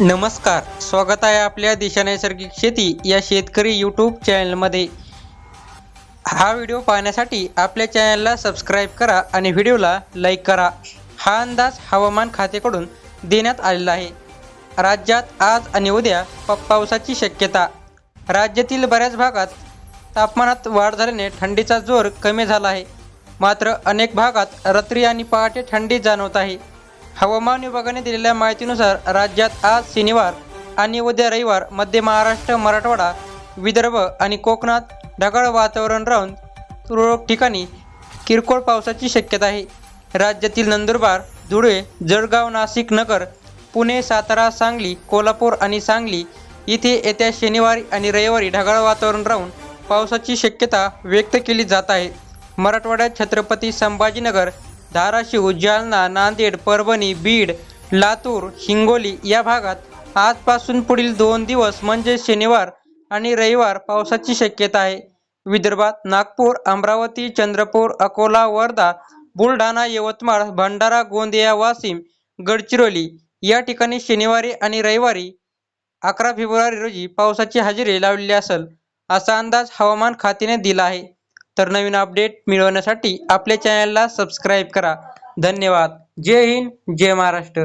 नमस्कार स्वागत आहे आपल्या दिशा नैसर्गिक शेती या शेतकरी यूट्यूब चॅनलमध्ये हा व्हिडिओ पाहण्यासाठी आपल्या चॅनलला सबस्क्राईब करा आणि व्हिडिओला लाईक करा. हा अंदाज हवामान खात्याकडून देण्यात आलेला आहे. राज्यात आज आणि उद्या प पावसाची शक्यता. राज्यातील बऱ्याच भागात तापमानात वाढ झाल्याने थंडीचा जोर कमी झाला आहे. मात्र अनेक भागात रात्री आणि पहाटे थंडी जाणवत आहे. हवामान विभागाने दिलेल्या माहितीनुसार राज्यात आज शनिवार आणि उद्या रविवार मध्य महाराष्ट्र मराठवाडा विदर्भ आणि कोकणात ढगाळ वातावरण राहून तुरळक ठिकाणी किरकोळ पावसाची शक्यता आहे. राज्यातील नंदुरबार धुळे जळगाव नाशिक नगर पुणे सातारा सांगली कोल्हापूर आणि सांगली इथे येत्या शनिवारी आणि रविवारी ढगाळ वातावरण राहून पावसाची शक्यता व्यक्त केली जात आहे. मराठवाड्यात छत्रपती संभाजीनगर धाराशिव जालना नांदेड परभणी बीड लातूर हिंगोली या भागात आजपासून पुढील दोन दिवस म्हणजे शनिवार आणि रविवार पावसाची शक्यता आहे. विदर्भात नागपूर अमरावती चंद्रपूर अकोला वर्धा बुलढाणा यवतमाळ भंडारा गोंदिया वाशिम गडचिरोली या ठिकाणी शनिवारी आणि रविवारी अकरा फेब्रुवारी रोजी पावसाची हजेरी लावलेली असेल असा अंदाज हवामान खात्याने दिला आहे. तर नवीन अपडेट मिळवण्यासाठी आपल्या चॅनलला सबस्क्राईब करा. धन्यवाद. जय हिंद जय महाराष्ट्र.